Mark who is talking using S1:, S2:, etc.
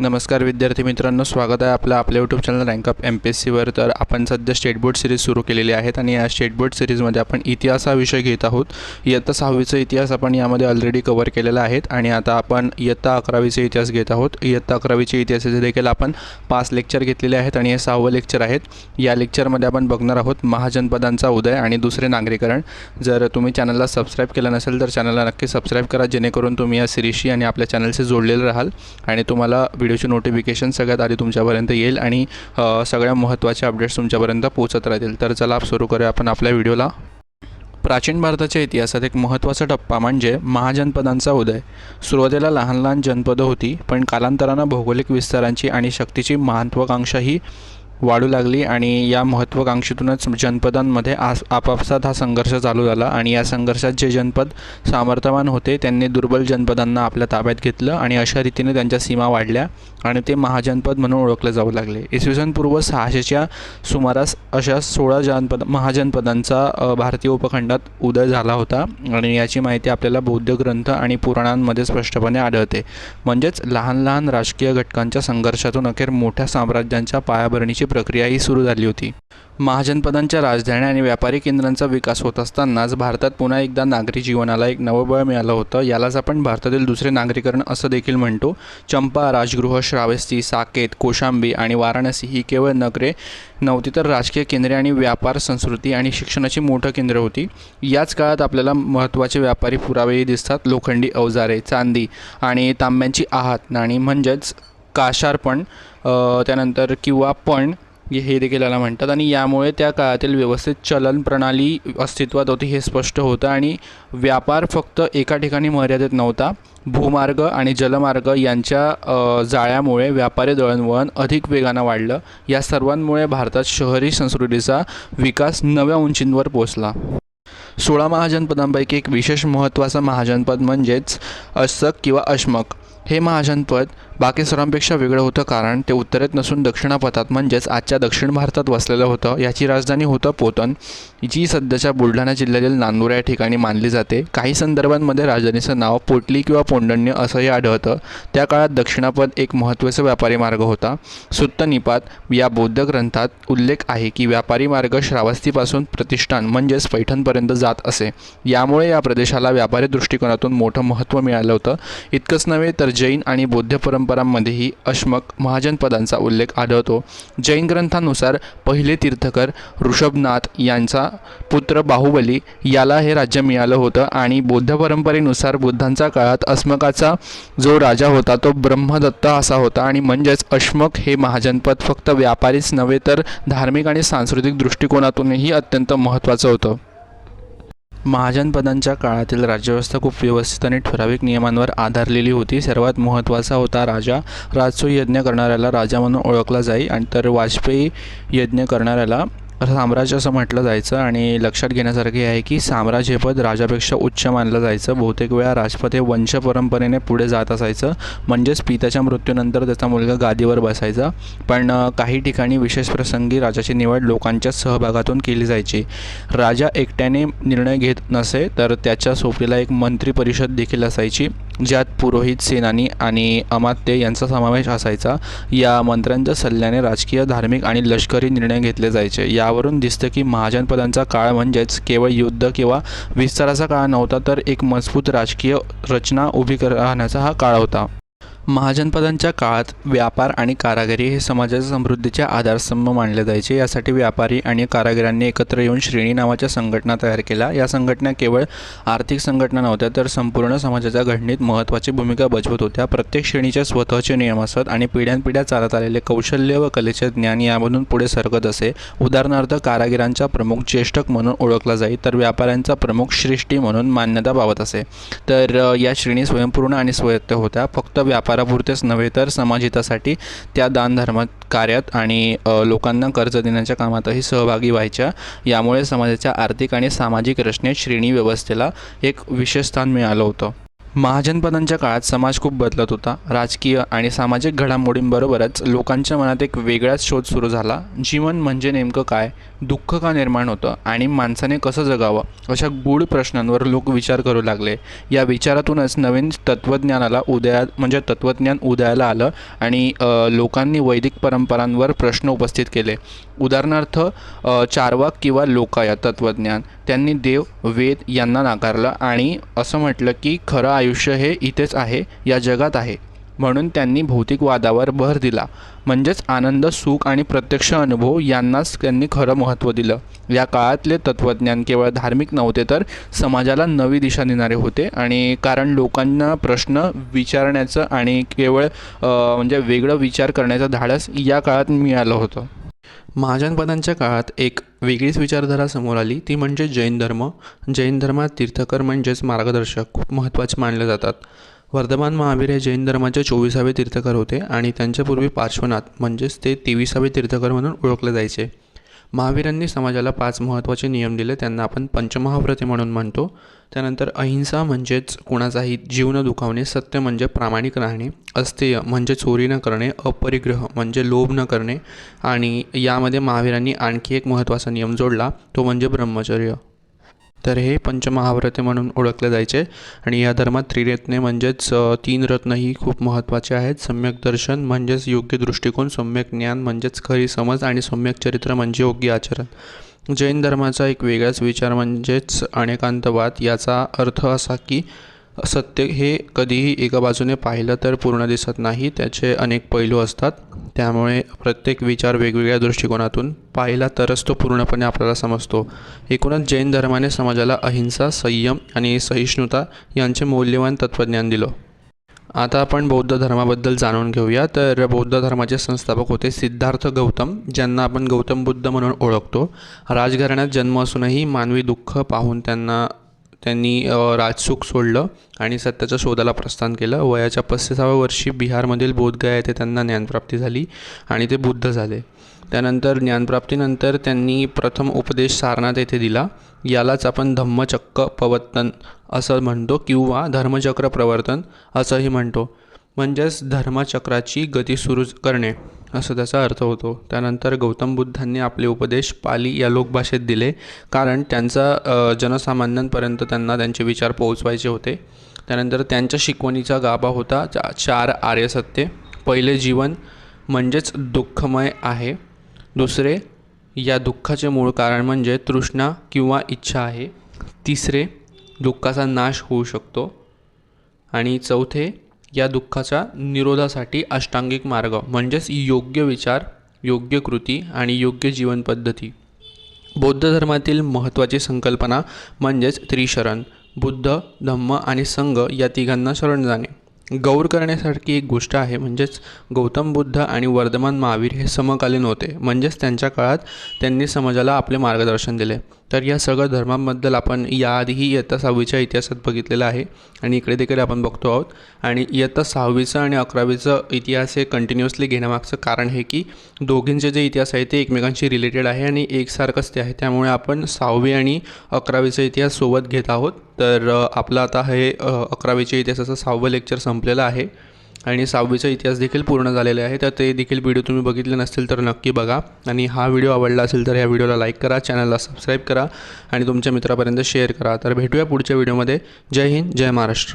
S1: नमस्कार विद्यार्थी मित्रांनो स्वागत आहे आपलं आपल्या YouTube channel rank up M P S सीवर तर आपण सध्या स्टेट बोर्ड सिरीज सुरू केलेली आहेत आणि या स्टेट बोर्ड सिरीजमध्ये आपण इतिहास हा विषय घेत आहोत. इयत्ता सहावीचा इतिहास आपण यामध्ये ऑलरेडी कवर केलेला आहेत आणि आता आपण इयत्ता अकरावीचे इतिहास घेत आहोत. इयत्ता अकरावीचे इतिहासाचे देखील आपण पाच लेक्चर घेतलेले आहेत आणि हे सहावं लेक्चर आहेत. या लेक्चरमध्ये आपण बघणार आहोत महाजनपदांचा उदय आणि दुसरे नागरीकरण. जर तुम्ही चॅनलला सबस्क्राईब केलं नसेल तर चॅनलला नक्की सबस्क्राईब करा जेणेकरून तुम्ही या सिरीजशी आणि आपल्या चॅनलशी जोडलेलं राहाल आणि तुम्हाला व्हिडिओची नोटिफिकेशन सगळ्यात आधी तुमच्यापर्यंत येईल आणि सगळ्या महत्त्वाच्या अपडेट्स तुमच्यापर्यंत पोहोचत राहतील. तर चला सुरू करूया आपण आपल्या व्हिडिओला. प्राचीन भारताच्या इतिहासात एक महत्त्वाचा टप्पा म्हणजे महाजनपदांचा उदय. सुरुवातीला लहान लहान जनपदं होती पण कालांतरानं भौगोलिक विस्तारांची आणि शक्तीची महत्त्वाकांक्षाही वाढू लागली आणि या महत्त्वाकांक्षेतूनच जनपदांमध्ये आस आपापसात हा संघर्ष चालू झाला आणि या संघर्षात जे जनपद सामर्थ्यवान होते त्यांनी दुर्बल जनपदांना आपल्या ताब्यात घेतलं आणि अशा रीतीने त्यांच्या सीमा वाढल्या आणि ते महाजनपद म्हणून ओळखले जाऊ लागले. इसवी सन पूर्व सहाशेच्या सुमारास अशा सोळा जनपद महाजनपदांचा भारतीय उपखंडात उदय झाला होता आणि याची माहिती आपल्याला बौद्ध ग्रंथ आणि पुराणांमध्ये स्पष्टपणे आढळते. म्हणजेच लहान लहान राजकीय घटकांच्या संघर्षातून अखेर मोठ्या साम्राज्यांच्या पायाभरणीची प्रक्रियाही सुरू झाली होती. महाजनपदांच्या राजधानी आणि व्यापारी केंद्रांचा विकास होत असतानाच भारतात पुन्हा एकदा नागरी जीवनाला एक नवबळ मिळालं होतं. यालाच आपण भारतातील दुसरे नागरीकरण असं देखील म्हणतो. चंपा राजगृह श्रावस्ती साकेत कोशांबी आणि वाराणसी ही केवळ नगरे नव्हती तर राजकीय केंद्रे आणि व्यापार संस्कृती आणि शिक्षणाची मोठं केंद्र होती. याच काळात आपल्याला महत्त्वाचे व्यापारी पुरावेही दिसतात. लोखंडी अवजारे चांदी आणि तांब्यांची आहात. नाणी म्हणजेच काशारपण त्यानंतर किंवा पण हे देखील याला म्हणतात. आणि यामुळे त्या काळातील व्यवस्थित चलन प्रणाली अस्तित्वात होती हे स्पष्ट होतं. आणि व्यापार फक्त एका ठिकाणी मर्यादित नव्हता. भूमार्ग आणि जलमार्ग यांच्या जाळ्यामुळे व्यापारी दळणवळण अधिक वेगानं वाढलं. या सर्वांमुळे भारतात शहरी संस्कृतीचा विकास नव्या उंचींवर पोचला सोळा महाजनपदांपैकी एक विशेष महत्त्वाचं महाजनपद म्हणजेच अशक किंवा अश्मक. हे महाजनपद बाकी सर्वांपेक्षा वेगळं होतं कारण ते उत्तरेत नसून दक्षिणापथात म्हणजेच आजच्या दक्षिण भारतात वसलेलं होतं. याची राजधानी होतं पोतन जी सध्याच्या बुलढाणा जिल्ह्यातील नांदूर या ठिकाणी मानली जाते. काही संदर्भांमध्ये राजधानीचं नाव पोटली किंवा पोंडण्य असंही आढळतं. त्या काळात दक्षिणापद एक महत्त्वाचा व्यापारी मार्ग होता. सुत्तनिपात या बौद्ध ग्रंथात उल्लेख आहे की व्यापारी मार्ग श्रावस्तीपासून प्रतिष्ठान म्हणजेच पैठणपर्यंत जात असे. यामुळे या प्रदेशाला व्यापारी दृष्टिकोनातून मोठं महत्त्व मिळालं होतं. इतकंच नव्हे तर जैन आणि बौद्ध परंपरांमध्येही अश्मक महाजनपदांचा उल्लेख आढळतो. जैन ग्रंथानुसार पहिले तीर्थकर ऋषभनाथ यांचा पुत्र बाहुबली याला हे राज्य मिळालं होतं आणि बौद्ध परंपरेनुसार बुद्धांच्या काळात अस्मकाचा जो राजा होता तो ब्रह्मदत्त असा होता आणि म्हणजेच अश्मक हे महाजनपद फक्त व्यापारीच नव्हे तर धार्मिक आणि सांस्कृतिक दृष्टिकोनातूनही अत्यंत महत्त्वाचं होतं. महाजनपदांच्या काळातील राज्यव्यवस्था खूप व्यवस्थित आणि ठराविक नियमांवर आधारलेली होती. सर्वात महत्त्वाचा होता राजा. राजसूय यज्ञ करणाऱ्याला राजा म्हणून ओळखला जाई आणि तर वाजपेयी यज्ञ करणाऱ्याला साम्राज्य असं म्हटलं जायचं आणि लक्षात घेण्यासारखे आहे की साम्राज्यपद राजापेक्षा उच्च मानलं जायचं. बहुतेक वेळा राजपद हे वंश परंपरेने पुढे जात असायचं. म्हणजेच पित्याच्या मृत्यूनंतर त्याचा मुलगा गादीवर बसायचा. पण काही ठिकाणी विशेष प्रसंगी राजाची निवड लोकांच्या सहभागातून केली जायची. राजा एकट्याने निर्णय घेत नसे तर त्याच्या सोपीला एक मंत्री परिषद देखील असायची. ज्यात पुरोहित सेनानी आणि अमात्य यांचा समावेश असायचा. या मंत्र्यांच्या सल्ल्याने राजकीय धार्मिक आणि लष्करी निर्णय घेतले जायचे. यावरून दिसतं की महाजनपदांचा काळ म्हणजेच केवळ युद्ध किंवा विस्ताराचा काळ नव्हता तर एक मजबूत राजकीय रचना उभी राहण्याचा हा काळ होता. महाजनपदांच्या काळात व्यापार आणि कारागिरी हे समाजाच्या समृद्धीचे आधारस्तंभ मानले जायचे. यासाठी व्यापारी आणि कारागिरांनी एकत्र येऊन श्रेणी नावाच्या संघटना तयार केल्या. या संघटना केवळ आर्थिक संघटना नव्हत्या तर संपूर्ण समाजाच्या घडणीत महत्त्वाची भूमिका बजावत होत्या. प्रत्येक श्रेणीचे स्वतःचे नियम असत आणि पिढ्यानपिढ्या चालत आलेले कौशल्य व कलेचे ज्ञान यामधून पुढे सरकत असे. उदाहरणार्थ कारागिरांचा प्रमुख ज्येष्ठक म्हणून ओळखला जाई तर व्यापाऱ्यांचा प्रमुख श्रेष्ठी म्हणून मान्यता पावत असे. तर या श्रेणी स्वयंपूर्ण आणि स्वायत्त होत्या. फक्त व्यापार व्यापारापुरतेच नव्हे तर समाजहितासाठी त्या दानधर्म कार्यात आणि लोकांना कर्ज देण्याच्या कामातही सहभागी व्हायच्या. यामुळे समाजाच्या आर्थिक आणि सामाजिक रचनेत श्रेणी व्यवस्थेला एक विशेष स्थान मिळालं होतं. महाजनपदांच्या काळात समाज खूप बदलत होता. राजकीय आणि सामाजिक घडामोडींबरोबरच लोकांच्या मनात एक वेगळाच शोध सुरू झाला. जीवन म्हणजे नेमकं काय? दुःख का निर्माण होतं? आणि माणसाने कसं जगावं? अशा गूढ प्रश्नांवर लोक विचार करू लागले. या विचारातूनच नवीन तत्त्वज्ञानाला उदया म्हणजे तत्त्वज्ञान उदयाला आलं आणि लोकांनी वैदिक परंपरांवर प्रश्न उपस्थित केले. उदाहरणार्थ चारवाक किंवा लोकाया तत्त्वज्ञान. त्यांनी देव वेद यांना नाकारलं आणि असं म्हटलं की खरं आयुष्य हे इथेच आहे या जगात आहे. म्हणून त्यांनी भौतिकवादावर भर दिला. म्हणजेच आनंद सुख आणि प्रत्यक्ष अनुभव यांनाच त्यांनी खरं महत्त्व दिलं. या काळातले तत्त्वज्ञान केवळ धार्मिक नव्हते तर समाजाला नवी दिशा देणारे होते आणि कारण लोकांना प्रश्न विचारण्याचं आणि केवळ म्हणजे वेगळं विचार करण्याचं धाडस या काळात मिळालं होतं. महाजनपदांच्या काळात एक वेगळीच विचारधारा समोर आली. ती म्हणजे जैन धर्म. जैन धर्मात तीर्थकर म्हणजेच मार्गदर्शक खूप महत्त्वाचे मानले जातात. वर्धमान महावीर हे जैन धर्माचे चोवीसावे तीर्थकर होते आणि त्यांच्यापूर्वी पार्श्वनाथ म्हणजेच ते तेविसावे तीर्थकर म्हणून ओळखले जायचे. महावीरांनी समाजाला पाच महत्त्वाचे नियम दिले. त्यांना आपण पंचमहाव्रते म्हणून म्हणतो. त्यानंतर अहिंसा म्हणजेच कुणाचाही जीव न दुखावणे सत्य म्हणजे प्रामाणिक राहणे अस्तेय म्हणजे चोरी न करणे अपरिग्रह म्हणजे लोभ न करणे आणि यामध्ये महावीरांनी आणखी एक महत्त्वाचा नियम जोडला तो म्हणजे ब्रह्मचर्य. तर हे पंचमहाव्रते म्हणून ओळखले जायचे. आणि या धर्मात त्रिरत्ने म्हणजेच तीन तीन रत्नही खूप महत्त्वाचे आहेत. सम्यक दर्शन म्हणजेच योग्य दृष्टिकोन सम्यक ज्ञान म्हणजेच खरी समज आणि सम्यक चरित्र म्हणजे योग्य आचरण. जैन धर्माचा एक वेगळाच विचार म्हणजेच अनेकांतवाद. याचा अर्थ असा की सत्य हे कधीही एका बाजूने पाहिलं तर पूर्ण दिसत नाही. त्याचे अनेक पैलू असतात. त्यामुळे प्रत्येक विचार वेगवेगळ्या दृष्टिकोनातून पाहिला तरच तो पूर्णपणे आपल्याला समजतो. एकूणच जैन धर्माने समाजाला अहिंसा संयम आणि सहिष्णुता यांचे मौल्यवान तत्त्वज्ञान दिलं. आता आपण बौद्ध धर्माबद्दल जाणून घेऊया. तर बौद्ध धर्माचे संस्थापक होते सिद्धार्थ गौतम ज्यांना आपण गौतम बुद्ध म्हणून ओळखतो. राजघराण्यात जन्म असूनही मानवी दुःख पाहून त्यांना त्यांनी राजसुख सोडलं आणि सत्याच्या शोधाला प्रस्थान केलं. वयाच्या पस्तीसाव्या वर्षी बिहारमधील बोधगया येथे त्यांना ज्ञानप्राप्ती झाली आणि ते बुद्ध झाले. त्यानंतर ज्ञानप्राप्तीनंतर त्यांनी प्रथम उपदेश सारनाथ येथे दिला. यालाच आपण धम्मचक्क प्रवर्तन असं म्हणतो किंवा धर्मचक्र प्रवर्तन असंही म्हणतो. म्हणजेच धर्मचक्राची गती सुरू करणे असं त्याचा अर्थ होतो. त्यानंतर गौतम बुद्धांनी आपले उपदेश पाली या लोकभाषेत दिले कारण त्यांचा जनसामान्यांपर्यंत त्यांना त्यांचे विचार पोहोचवायचे होते. त्यानंतर त्यांच्या शिकवणीचा गाभा होता चा चार आर्यसत्य. पहिले जीवन म्हणजेच दुःखमय आहे. दुसरे या दुःखाचे मूळ कारण म्हणजे तृष्णा किंवा इच्छा आहे. तिसरे दुःखाचा नाश होऊ शकतो. आणि चौथे या दुःखाच्या निरोधासाठी अष्टांगिक मार्ग म्हणजेच योग्य विचार योग्य कृती आणि योग्य जीवनपद्धती बौद्ध धर्मातील महत्त्वाची संकल्पना म्हणजेच त्रिशरण बुद्ध धम्म आणि संघ या तिघांना शरण जाणे. गौर करण्यासारखी एक गोष्ट आहे म्हणजेच गौतम बुद्ध आणि वर्धमान महावीर हे समकालीन होते. म्हणजेच त्यांच्या काळात त्यांनी समाजाला आपले मार्गदर्शन दिले. तर या सगळ्या धर्मांबद्दल आपण याआधीही इयत्ता सहावीच्या इतिहासात बघितलेलं आहे आणि इकडे तिकडे आपण बघतो आहोत. आणि इयत्ता सहावीचं आणि अकरावीचं इतिहास हे कंटिन्युअसली घेण्यामागचं कारण हे की दोघींचे जे इतिहास आहे ते एकमेकांशी रिलेटेड आहे आणि एकसारखंच ते आहे. त्यामुळे आपण सहावी आणि अकरावीचा इतिहास सोबत घेत आहोत. तर आपलं आता हे अकरावीच्या इतिहासाचं सहावं लेक्चर संपलेलं आहे आणि सहावीचा इतिहास देखील पूर्ण झालेले आहे. तर ते देखील व्हिडिओ तुम्ही बघितले नसतील तर नक्की बघा आणि हा व्हिडिओ आवडला असेल तर ह्या व्हिडिओला लाईक करा चॅनलला सबस्क्राईब करा आणि तुमच्या मित्रापर्यंत शेअर करा. तर भेटूया पुढच्या व्हिडिओमध्ये. जय हिंद जय महाराष्ट्र.